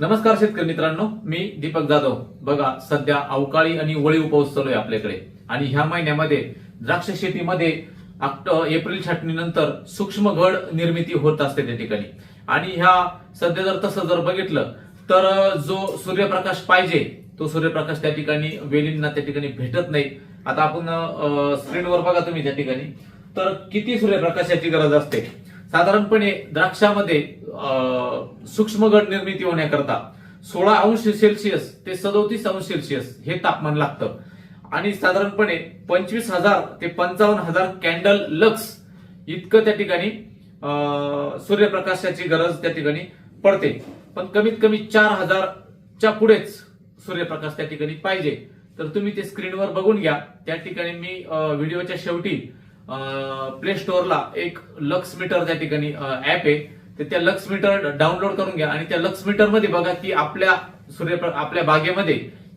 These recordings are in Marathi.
नमस्कार शेतकरी मित्रांनो मी दीपक जाधव. बघा सध्या अवकाळी आणि वळीव पाऊस चालू आहे आपल्याकडे. आणि ह्या महिन्यामध्ये द्राक्ष शेतीमध्ये एप्रिल छाटणीनंतर सूक्ष्म घड निर्मिती होत असते त्या ठिकाणी. आणि ह्या सध्या जर तसं जर बघितलं तर जो सूर्यप्रकाश पाहिजे तो सूर्यप्रकाश त्या ठिकाणी वेलींना त्या ठिकाणी भेटत नाही. आता आपण स्क्रीनवर बघा तुम्ही त्या ठिकाणी. तर किती सूर्यप्रकाशाची गरज असते? साधारणपणे द्राक्षामध्ये सूक्ष्म गड निर्मिती होण्याकरता सोळा अंश सेल्सिअस ते सदोतीस अंश सेल्सिअस हे तापमान लागतं. आणि साधारणपणे पंचवीस हजार ते पंचावन्न हजार कॅन्डल लक्स इतकं त्या ठिकाणी सूर्यप्रकाशाची गरज त्या ठिकाणी पडते. पण कमीत कमी चार हजारच्या पुढेच सूर्यप्रकाश त्या ठिकाणी पाहिजे. तर तुम्ही ते स्क्रीनवर बघून घ्या. त्या ठिकाणी मी व्हिडिओच्या शेवटी प्ले स्टोअरला एक लक्स मीटर त्या ठिकाणी ऍप आहे. तर त्या लक्स मीटर डाउनलोड करून घ्या. आणि त्या लक्स मीटरमध्ये बघा की आपल्या सूर्य आपल्या बागेमध्ये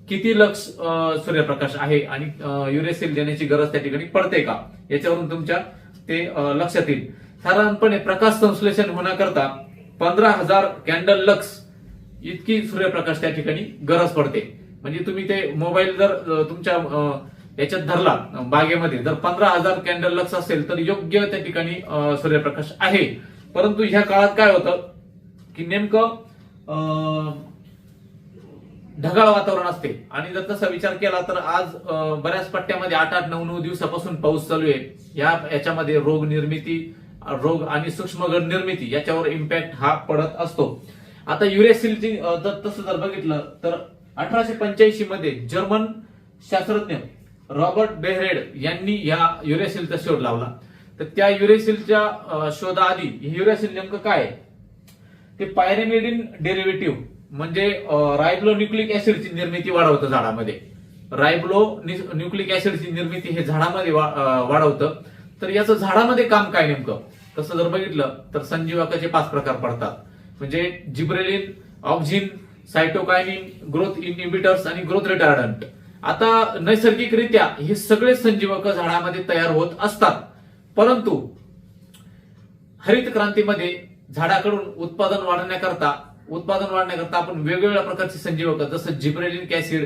किती लक्ष सूर्यप्रकाश आहे आणि युरेसिल देण्याची गरज त्या ठिकाणी पडते का? याच्यावरून तुमच्या ते लक्षात येईल. साधारणपणे प्रकाश संश्लेषण होण्याकरता पंधरा हजार कॅन्डल लक्स इतकी सूर्यप्रकाश त्या ठिकाणी गरज पडते. म्हणजे तुम्ही ते मोबाईल जर तुमच्या याच्यात धरला बागेमध्ये. जर पंधरा हजार कॅन्डल लक्स असेल तर योग्य त्या ठिकाणी सूर्यप्रकाश आहे. परंतु ह्या काळात काय होतं की नेमकं अं, ढगाळ वातावरण असते. आणि जर तसा विचार केला तर आज बऱ्याच पट्ट्यामध्ये आठ आठ नऊ नऊ दिवसापासून पाऊस चालू आहे. या याच्यामध्ये रोग निर्मिती रोग आणि सूक्ष्मगड निर्मिती याच्यावर इम्पॅक्ट हा पडत असतो. आता युरेसिलची जर तसं जर बघितलं तर अठराशे पंच्याऐंशी मध्ये जर्मन शास्त्रज्ञ रॉबर्ट बेहरेड यांनी या युरेसिलचा शोध लावला. तर त्या युरेसिलच्या शोधाआधी युरेसिल नेमकं काय ते पायरेमिडिन डेरिव्हेटिव्ह म्हणजे रायब्लो न्यूक्लिक ऍसिडची निर्मिती वाढवतं झाडामध्ये. रायब्लो न्यूक्लिक ऍसिडची निर्मिती हे झाडामध्ये वाढवतं. तर याचं झाडामध्ये काम काय नेमकं? तसं जर बघितलं तर संजीवकाचे पाच प्रकार पडतात. म्हणजे gibberellin auxin cytokinin growth inhibitors आणि ग्रोथ रिटार्डंट. आता नैसर्गिकरित्या हे सगळे संजीवक झाडामध्ये तयार होत असतात. परंतु हरित क्रांतीमध्ये झाडाकडून उत्पादन वाढवण्याकरता उत्पादन वाढण्याकरता आपण वेगवेगळ्या प्रकारची संजीवक जसं gibberellin acid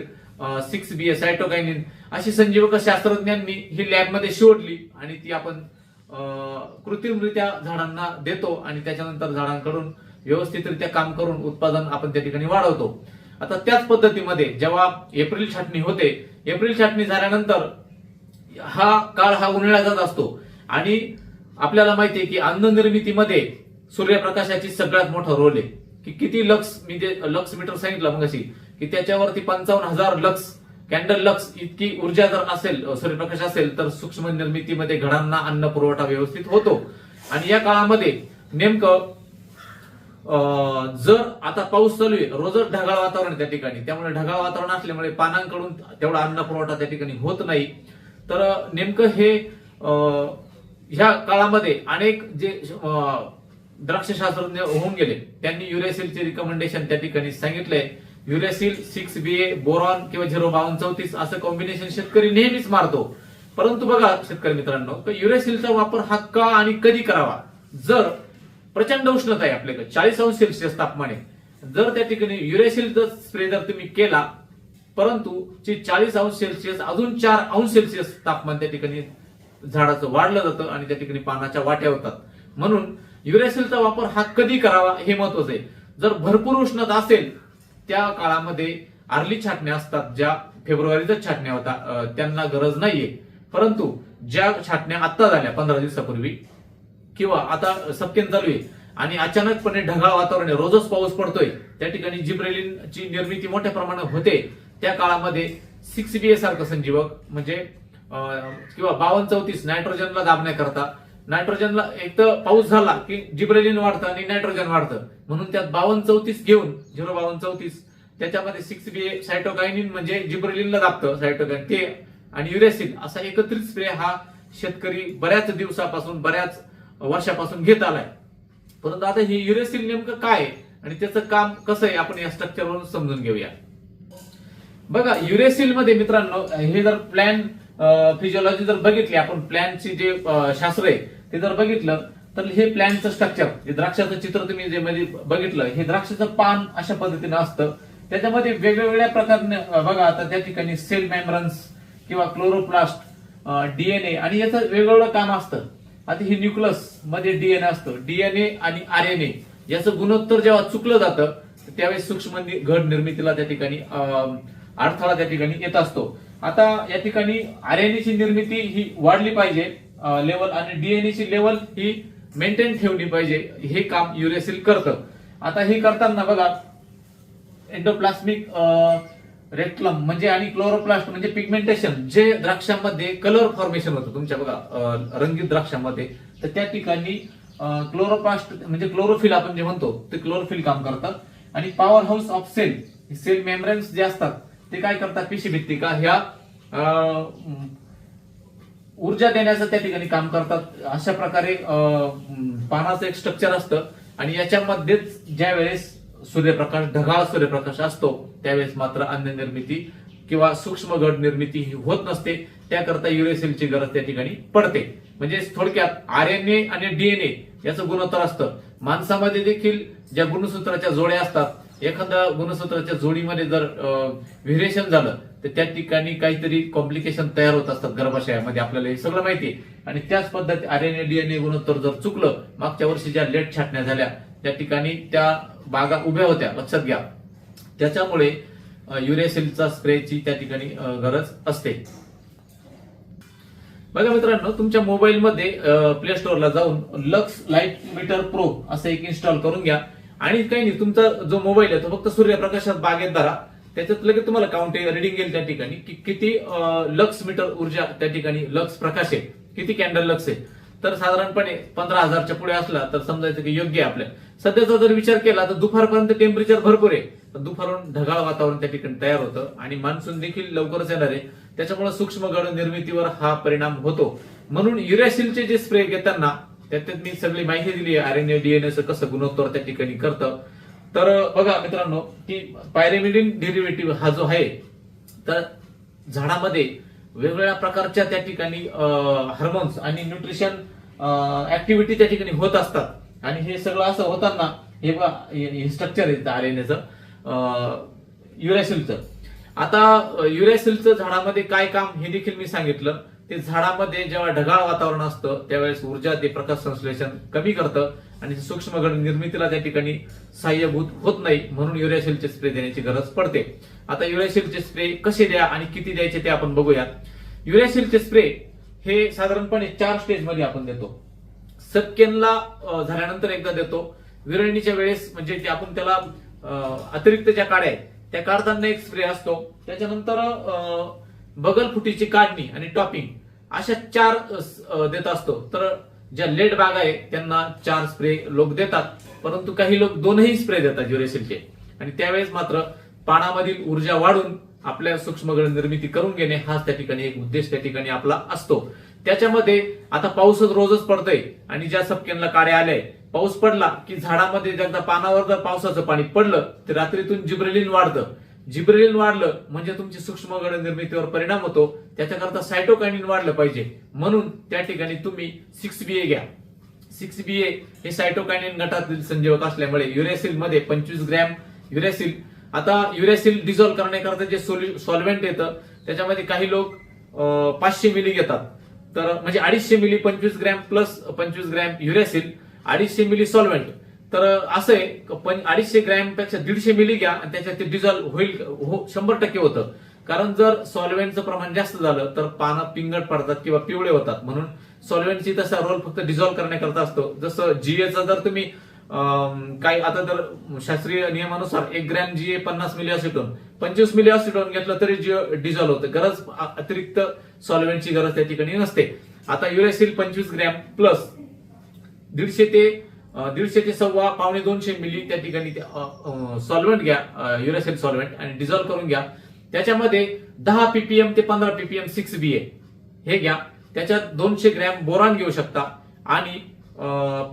six B cytokinin अशी संजीवक शास्त्रज्ञांनी ही लॅबमध्ये शोधली आणि ती आपण कृत्रिमरित्या झाडांना देतो आणि त्याच्यानंतर झाडांकडून व्यवस्थितरित्या काम करून उत्पादन आपण त्या ठिकाणी वाढवतो. आता त्याच पद्धतीमध्ये जेव्हा एप्रिल छाटणी होते एप्रिल छाटणी झाल्यानंतर हा काळ हा उन्हाळ्याचाच असतो. आणि आपल्याला माहिती आहे की अन्न निर्मितीमध्ये सूर्यप्रकाशाची सगळ्यात मोठा रोल आहे. की किती लक्स मी जे लक्स मीटर सांगितलं मग की त्याच्यावरती पंचावन्न हजार लक्स कॅन्डल लक्स इतकी ऊर्जा जर असेल सूर्यप्रकाश असेल तर सूक्ष्म निर्मितीमध्ये घडांना अन्न पुरवठा व्यवस्थित होतो. आणि या काळामध्ये नेमकं जर आता पाऊस चालू आहे रोजच ढगाळ वातावरण आहे त्या ठिकाणी. त्यामुळे ढगाळ वातावरण असल्यामुळे पानांकडून तेवढा अन्न पुरवठा त्या ठिकाणी होत नाही. तर नेमकं हे ह्या काळामध्ये अनेक जे अं, द्राक्षशास्त्रज्ञ होऊन गेले त्यांनी युरेसिलचे रिकमेंडेशन त्या ठिकाणी सांगितलंय uracil six B A boron किंवा झिरो बावन चौतीस असं कॉम्बिनेशन शेतकरी नेहमीच मारतो. परंतु बघा शेतकरी मित्रांनो युरेसिलचा वापर हा का आणि कधी करावा? जर प्रचंड उष्णता आहे आपल्याकडे. चाळीस अंश सेल्सिअस तापमान आहे. जर त्या ठिकाणी युरेसिलचा स्प्रे जर तुम्ही केला परंतु जे चाळीस अंश सेल्सिअस अजून चार अंश सेल्सिअस तापमान त्या ठिकाणी झाडाचं वाढलं जातं आणि त्या ठिकाणी पानाच्या वाट्या होतात. म्हणून युरेसिलचा वापर हा कधी करावा हे महत्वाचं आहे. जर भरपूर उष्णता असेल त्या काळामध्ये आर्ली छाटण्या असतात ज्या फेब्रुवारीतच छाटण्या होता त्यांना गरज नाहीये. परंतु ज्या छाटण्या आत्ता झाल्या पंधरा दिवसापूर्वी किंवा आता सप्टेंबर चालू आहे. आणि अचानकपणे ढगाळ वातावरण आहे. रोजच पाऊस पडतोय. त्या ठिकाणी जिब्रेलिनची निर्मिती मोठ्या प्रमाणात होते. त्या काळामध्ये सिक्स बी सारखं संजीवक म्हणजे किंवा बावन्न चौतीस नायट्रोजनला दाबण्याकरता नायट्रोजनला एक तर पाऊस झाला की जिब्रेलिन वाढतं आणि नायट्रोजन वाढतं. म्हणून त्यात बावन्न चौतीस घेऊन झिरो बावन्न चौतीस त्याच्यामध्ये सिक्स बी ए सायटोकायनिन म्हणजे जिब्रेलिनला दाबतं सायटोकाइन ते आणि युरेसिन असा एकत्रित स्प्रे हा शेतकरी बऱ्याच दिवसापासून बऱ्याच वर्षापासून घेत आलाय. परंतु आता हे युरेसिल नेमकं काय? आहे आणि त्याचं काम कसं आहे? आपण या स्ट्रक्चरवरून समजून घेऊया. बघा युरेसिलमध्ये मित्रांनो हे जर प्लॅन फिजिओलॉजी जर बघितली आपण प्लॅनची जे शास्त्र आहे ते जर बघितलं तर हे प्लॅनचं स्ट्रक्चर जे द्राक्षाचं चित्र तुम्ही जे मध्ये बघितलं हे द्राक्षाचं पान अशा पद्धतीनं असतं. त्याच्यामध्ये वेगवेगळ्या प्रकारने बघा आता त्या ठिकाणी सेल मेम्ब्रन्स किंवा क्लोरोप्लास्ट डीएनए आणि याचं वेगवेगळं काम असतं. आता हे न्यूक्लसमध्ये डीएनए असतं. डीएनए आणि आरएनए याचं गुणोत्तर जेव्हा चुकलं जातं त्यावेळेस सूक्ष्म घट घड निर्मितीला त्या ठिकाणी अडथळा त्या ठिकाणी येत असतो. आता या ठिकाणी आरएनए ची निर्मिती ही वाढली पाहिजे लेवल आणि डीएनए ची लेवल ही मेंटेन ठेवली पाहिजे. हे काम युरेसिल करतं. आता हे करताना बघा एंडोप्लास्मिक रेक्लम म्हणजे आणि क्लोरोप्लास्ट म्हणजे पिगमेंटेशन जे द्राक्षांमध्ये कलर फॉर्मेशन होतं. तुमच्या बघा रंगीत द्राक्षांमध्ये. तर त्या ठिकाणी क्लोरोप्लास्ट म्हणजे क्लोरोफिल आपण जे म्हणतो ते क्लोरोफिल काम करतात. आणि power house of cell cell membranes जे असतात ते काय करतात? पेशीभित्तिका ह्या ऊर्जा देण्याचं त्या ठिकाणी काम करतात. अशा प्रकारे पानाचं एक स्ट्रक्चर असतं. आणि याच्यामध्येच ज्या वेळेस सूर्यप्रकाश ढगाळ सूर्यप्रकाश असतो त्यावेळेस मात्र अन्न निर्मिती किंवा सूक्ष्म घड निर्मिती ही होत नसते. त्याकरता युरेसिलची गरज त्या ठिकाणी पडते. म्हणजे थोडक्यात आरएनए आणि डीएनए याचं गुणोत्तर असतं. माणसामध्ये देखील ज्या गुणसूत्राच्या जोड्या असतात एखाद्या गुणसूत्राच्या जोडीमध्ये जर व्हेरिएशन झालं तर त्या ठिकाणी काहीतरी कॉम्प्लिकेशन तयार होत असतात गर्भाशयामध्ये. आपल्याला हे सगळं माहिती आहे. आणि त्याच पद्धती आरएनए डीएनए गुणोत्तर जर चुकलं मागच्या वर्षी ज्या लेट छाटण्या झाल्या त्या ठिकाणी त्या बागा उभ्या होत्या लक्षात घ्या. त्याच्यामुळे युरेसिलचा स्प्रेची त्या ठिकाणी गरज असते. बघा मित्रांनो तुमच्या मोबाईलमध्ये प्ले स्टोअरला जाऊन लक्स लाइट मीटर प्रो असं एक इन्स्टॉल करून घ्या. आणि काही नाही तुमचा जो मोबाईल आहे तो फक्त सूर्यप्रकाशात बागेत धरा. त्याच्यात लगेच तुम्हाला काउंट रिडिंग येईल त्या ठिकाणी. की किती लक्स मीटर ऊर्जा त्या ठिकाणी लक्स प्रकाश आहे. किती कॅन्डल लक्स आहे. तर साधारणपणे पंधरा हजारच्या पुढे असला तर समजायचं की योग्य आहे आपल्या सध्याचा जर विचार केला तर दुपारपर्यंत टेम्परेचर भरपूर आहे. दुपारहून दुपारून ढगाळ वातावरण त्या ठिकाणी तयार होतं आणि मान्सून देखील लवकरच येणार आहे. त्याच्यामुळे सूक्ष्म गड निर्मितीवर हा परिणाम होतो. म्हणून युरॅसिलचे जे स्प्रे घेताना त्यात मी सगळी माहिती दिली आहे. आरएनए डीएनए कसं गुणोत्तर त्या ठिकाणी करतं. तर बघा मित्रांनो की पायरेमिडिन डेरिव्हेटिव्ह हा जो आहे तर झाडामध्ये वेगवेगळ्या प्रकारच्या त्या ठिकाणी हार्मोन्स आणि न्यूट्रिशन ऍक्टिव्हिटी त्या ठिकाणी होत असतात. आणि हे सगळं असं होताना हे स्ट्रक्चर हे स्ट्रक्चर आहे आरएनएचं युरॅसिलचं आता युरॅसिलचं झाडामध्ये काय काम हे देखील मी सांगितलं. ते झाडामध्ये जेव्हा ढगाळ वातावरण असतं त्यावेळेस ऊर्जा ते प्रकाश संश्लेषण कमी करतं आणि सूक्ष्म निर्मितीला त्या ठिकाणी सहाय्यभूत होत नाही म्हणून युरॅसिलचे स्प्रे देण्याची गरज पडते. आता युरॅसिलचे स्प्रे कसे द्या आणि किती द्यायचे ते आपण बघूयात. युरॅसिलचे स्प्रे हे साधारणपणे चार स्टेजमध्ये आपण देतो. सत्केनला झाल्यानंतर एकदा देतो. विरळणीच्या वेळेस म्हणजे ते आपण त्याला अतिरिक्त ज्या काड्या आहेत त्या काढताना एक स्प्रे असतो. त्याच्यानंतर बगल बगलफुटीची काढणी आणि टॉपिंग अशा चार देत असतो. तर ज्या लेट बाग आहे त्यांना चार स्प्रे लोक देतात. परंतु काही लोक दोनही स्प्रे देतात ज्युरेसिलचे आणि त्यावेळेस मात्र पानामधील ऊर्जा वाढून आपल्या सूक्ष्मगड निर्मिती करून घेणे हाच त्या ठिकाणी एक उद्देश त्या ठिकाणी आपला असतो. त्याच्यामध्ये आता पाऊसच रोजच पडतोय आणि ज्या सपकेनला काड्या आले पाऊस पडला की झाडामध्ये एकदा पानावर जर पावसाचं पाणी पडलं तर रात्रीतून जिब्रेलिन वाढतं. जिब्रेलिन वाढलं म्हणजे तुमची सूक्ष्म गड निर्मितीवर परिणाम होतो. त्याच्याकरता सायटोकायनिन वाढलं पाहिजे. म्हणून त्या ठिकाणी तुम्ही सिक्स बी ए घ्या. सिक्स बी ए हे सायटोकायनिन गटातील संजीवक असल्यामुळे युरेसिलमध्ये पंचवीस ग्रॅम युरेसिल आता युरेसिल डिझॉल्व करण्याकरता जे सॉल्व्हेंट येतं त्याच्यामध्ये काही लोक पाचशे मिली घेतात. तर म्हणजे अडीचशे मिली पंचवीस ग्रॅम प्लस पंचवीस ग्रॅम युरेसिल अडीचशे मिली सॉल्व्हेंट तर असं आहे पण अडीचशे ग्रॅमपेक्षा दीडशे मिली घ्या आणि त्याच्यात ते डिझॉल्व्ह होईल हो शंभर टक्के होतं. कारण जर सॉल्व्हेंटचं प्रमाण जास्त झालं तर पानं पिंगट पडतात किंवा पिवळे होतात. म्हणून सॉल्व्हेंटची तसा रोल फक्त डिझॉल्व्ह करण्याकरता असतो. जसं जीएचा जर तुम्ही काही आता तर शास्त्रीय नियमानुसार एक ग्रॅम जीए पन्नास मिली असिटोन पंचवीस मिली असिटोन घेतलं तरी डिझॉल्व्ह होतं. गरज अतिरिक्त सॉल्व्हेंटची गरज त्या ठिकाणी नसते. आता युरेसिल पंचवीस ग्रॅम प्लस दीडशे ते दीडशे ते सव्वा पावणे दोनशे मिली त्या ठिकाणी सॉल्व्हेंट घ्या युरेसिल सॉल्व्हेंट आणि डिझॉल्व्ह करून घ्या. त्याच्यामध्ये दहा पीपीएम ते पंधरा पीपीएम सिक्स बी ए हे घ्या. त्याच्यात दोनशे ग्रॅम बोरान घेऊ शकता. आणि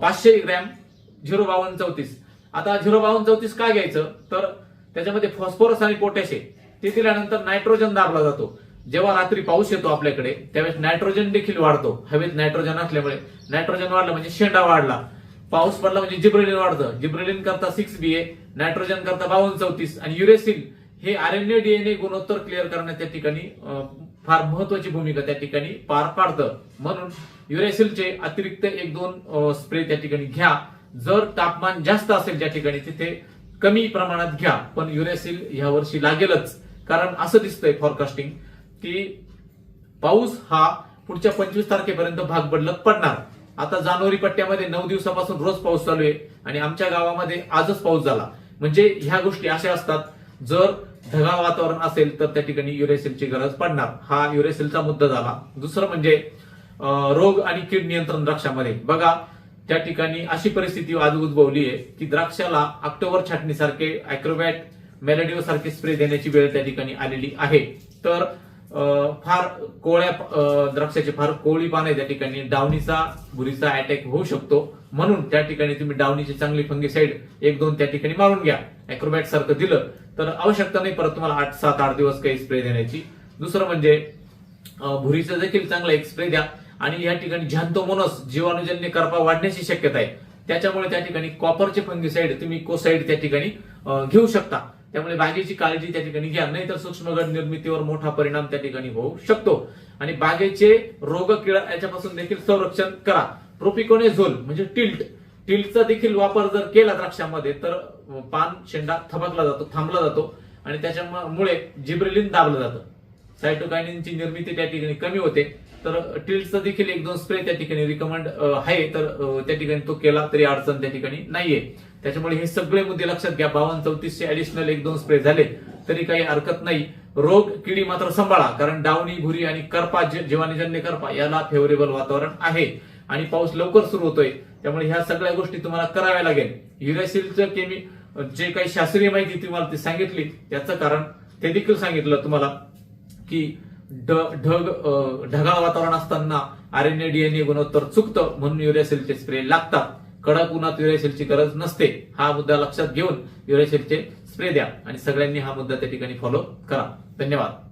पाचशे ग्रॅम झिरो बावन्न चौतीस. आता झिरो बावन्न चौतीस काय घ्यायचं? तर त्याच्यामध्ये फॉस्फोरस आणि पोटॅश आहे. ते दिल्यानंतर नायट्रोजन दाबला जातो. जेव्हा रात्री पाऊस येतो आपल्याकडे त्यावेळेस नायट्रोजन देखील वाढतो. हवेत नायट्रोजन असल्यामुळे. नायट्रोजन वाढलं म्हणजे शेंडा वाढला. पाऊस पडला म्हणजे जिब्रेलिन वाढतं. जिब्रेलिन करता सिक्स बी ए नायट्रोजन करता बावन्न चौतीस आणि युरेसिल हे आरएनए डीएनए गुणोत्तर क्लिअर करण्यात त्या ठिकाणी फार महत्वाची भूमिका त्या ठिकाणी पार पाडतं. म्हणून युरेसिलचे अतिरिक्त एक दोन स्प्रे त्या ठिकाणी घ्या. जर तापमान जास्त असेल ज्या ठिकाणी तिथे कमी प्रमाणात घ्या. पण युरेसिल ह्या वर्षी लागेलच. कारण असं दिसतंय फॉरकास्टिंग की पाऊस हा पुढच्या पंचवीस तारखेपर्यंत भाग बदलत पडणार. आता जानेवारी पट्ट्यामध्ये नऊ दिवसापासून रोज पाऊस चालू आहे आणि आमच्या गावामध्ये आजच पाऊस झाला. म्हणजे ह्या गोष्टी अशा असतात जर ढगाळ वातावरण असेल तर त्या ठिकाणी युरेसिलची गरज पडणार. हा युरेसिलचा मुद्दा झाला. दुसरं म्हणजे रोग आणि कीड नियंत्रण द्राक्षामध्ये. बघा त्या ठिकाणी अशी परिस्थिती आज उद्भवली आहे की द्राक्षाला ऑक्टोबर छाटणीसारखे अॅक्रोबॅट मेलडिओ सारखे स्प्रे देण्याची वेळ त्या ठिकाणी आलेली आहे. तर फार कोळ्या द्राक्षाचे फार कोळी पाने त्या ठिकाणी डावणीचा भुरीचा अटॅक होऊ शकतो. म्हणून त्या ठिकाणी तुम्ही डावणीची चांगली फंगीसाईड एक दोन त्या ठिकाणी मारून घ्या. अॅक्रोबॅट सारखं दिलं तर आवश्यकता नाही परत तुम्हाला आठ सात आठ दिवस काही स्प्रे देण्याची. दुसरं म्हणजे भुरीचं देखील चांगला एक स्प्रे द्या. आणि या ठिकाणी झॅन्थोमोनस जीवाणूजन्य करपा वाढण्याची शक्यता आहे. त्याच्यामुळे त्या ठिकाणी कॉपरचे फंगीसाईड तुम्ही कोसाईड त्या ठिकाणी घेऊ शकता. त्यामुळे बागेची काळजी त्या ठिकाणी घ्या. नाहीतर सूक्ष्मगड निर्मितीवर मोठा परिणाम त्या ठिकाणी होऊ शकतो. आणि बागेचे रोग किडा याच्यापासून देखील संरक्षण करा. प्रोपिकोनेझोल म्हणजे टिल्ट. टिल्टचा देखील वापर जर केला द्राक्षामध्ये तर पान शेंडा थबकला जातो थांबला जातो. आणि त्याच्यामुळे जिब्रेलिन दाबलं जातं. सायटोकायनिनची निर्मिती त्या ठिकाणी कमी होते. तर टिल्टचा देखील एक दोन स्प्रे त्या ठिकाणी रिकमेंड आहे. तर त्या ठिकाणी तो केला तरी अडचण त्या ठिकाणी नाहीये. त्याच्यामुळे हे सगळे मुद्दे लक्षात घ्या. बावन्न चौतीसशे ऍडिशनल एक दोन स्प्रे झाले तरी काही हरकत नाही. रोग किडी मात्र सांभाळा कारण डावणी भुरी आणि करपा जीवाणीजन्य करपा याला फेवरेबल वातावरण आहे. आणि पाऊस लवकर सुरू होतोय. त्यामुळे ह्या सगळ्या गोष्टी तुम्हाला कराव्या लागेल. युरेसिलचं केमी जे काही शास्त्रीय माहिती तुम्हाला ती सांगितली त्याचं कारण ते देखील सांगितलं तुम्हाला की ढ- ढग ढगाळ वातावरण असताना आरएनए डीएनए गुणोत्तर चुकतं म्हणून युरेसिलचे स्प्रे लागतात. कडक उन्हात युरेसिलची गरज नसते. हा मुद्दा लक्षात घेऊन युरेसिलचे स्प्रे द्या आणि सगळ्यांनी हा मुद्दा त्या ठिकाणी फॉलो करा. धन्यवाद.